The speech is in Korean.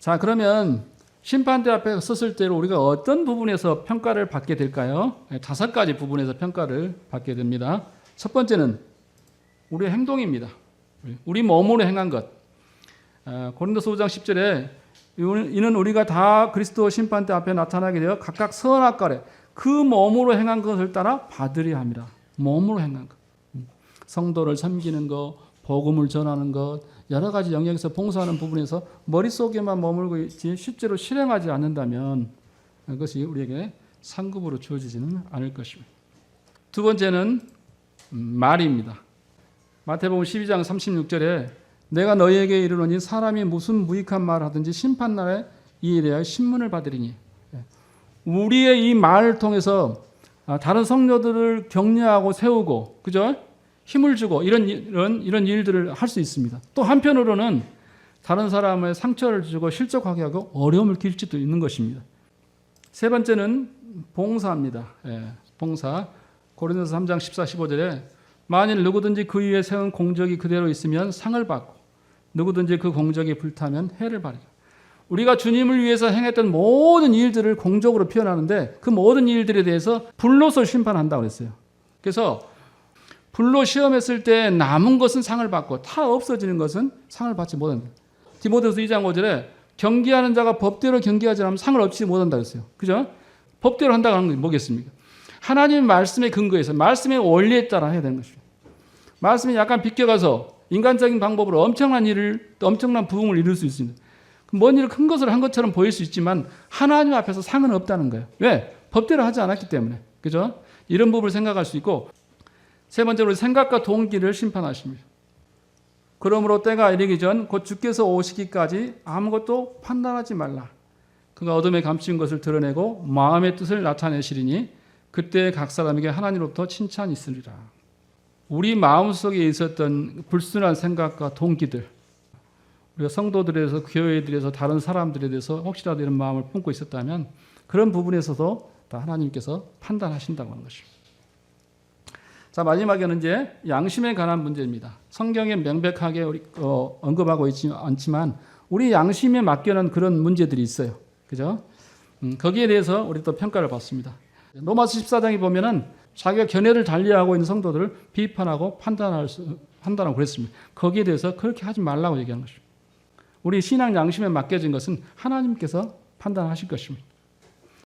자, 그러면 심판대 앞에 섰을 때 우리가 어떤 부분에서 평가를 받게 될까요? 네, 다섯 가지 부분에서 평가를 받게 됩니다. 첫 번째는 우리의 행동입니다. 우리 몸으로 행한 것. 아, 고린도서 5장 10절에 이는 우리가 다 그리스도 심판대 앞에 나타나게 되어 각각 선악과래 그 몸으로 행한 것을 따라 받으려 합니다. 몸으로 행한 것. 음, 성도를 섬기는 것, 복음을 전하는 것, 여러 가지 영역에서 봉사하는 부분에서 머릿속에만 머물고 있지 실제로 실행하지 않는다면 그것이 우리에게 상급으로 주어지지는 않을 것입니다. 두 번째는 음, 말입니다. 마태복음 12장 36절에 내가 너희에게 이르노니 사람이 무슨 무익한 말을 하든지 심판날에 이에 대하여 신문을 받으리니 예. 우리의 이 말을 통해서 아, 다른 성도들을 격려하고 세우고 그죠? 힘을 주고 이런 이런 이런 일들을 할 수 있습니다. 또 한편으로는 다른 사람의 상처를 주고 실족하게 하고 어려움을 끼칠지도 있는 것입니다. 세 번째는 봉사입니다. 예, 봉사. 고린도서 3장 14, 15절에 만일 누구든지 그 위에 세운 공적이 그대로 있으면 상을 받고 누구든지 그 공적이 불타면 해를 받으라. 우리가 주님을 위해서 행했던 모든 일들을 공적으로 표현하는데 그 모든 일들에 대해서 불로서 심판한다고 그랬어요. 그래서 불로 시험했을 때 남은 것은 상을 받고 다 없어지는 것은 상을 받지 못한다. 디모데서 2장 5절에 경기하는 자가 법대로 경기하지 않으면 상을 얻지 못한다 그랬어요. 그죠? 법대로 한다고 하는 게 뭐겠습니까? 하나님의 말씀에 근거해서 말씀의 원리에 따라 해야 되는 것입니다. 말씀이 약간 비껴가서 인간적인 방법으로 엄청난 일을 엄청난 부흥을 이룰 수 있습니다. 먼 일을 큰 것을 한 것처럼 보일 수 있지만 하나님 앞에서 상은 없다는 거예요. 왜? 법대로 하지 않았기 때문에. 그죠? 이런 부분을 생각할 수 있고 세 번째로 생각과 동기를 심판하십니다. 그러므로 때가 이르기 전 곧 주께서 오시기까지 아무것도 판단하지 말라. 그가 어둠에 감춘 것을 드러내고 마음의 뜻을 나타내시리니 그때 각 사람에게 하나님으로부터 칭찬이 있으리라. 우리 마음속에 있었던 불순한 생각과 동기들 우리가 성도들에서 교회들에서 다른 사람들에 대해서 혹시라도 이런 마음을 품고 있었다면 그런 부분에서도 다 하나님께서 판단하신다고 하는 것입니다. 자 마지막에는 이제 양심에 관한 문제입니다. 성경에 명백하게 우리, 어, 언급하고 있지 않지만 우리 양심에 맡겨놓은 그런 문제들이 있어요. 그죠? 음, 거기에 대해서 우리 또 평가를 받습니다. 로마서 14장에 보면은 자기가 견해를 달리하고 있는 성도들을 비판하고 판단할 수, 판단하고 그랬습니다. 거기에 대해서 그렇게 하지 말라고 얘기하는 것입니다. 우리 신앙 양심에 맡겨진 것은 하나님께서 판단하실 것입니다.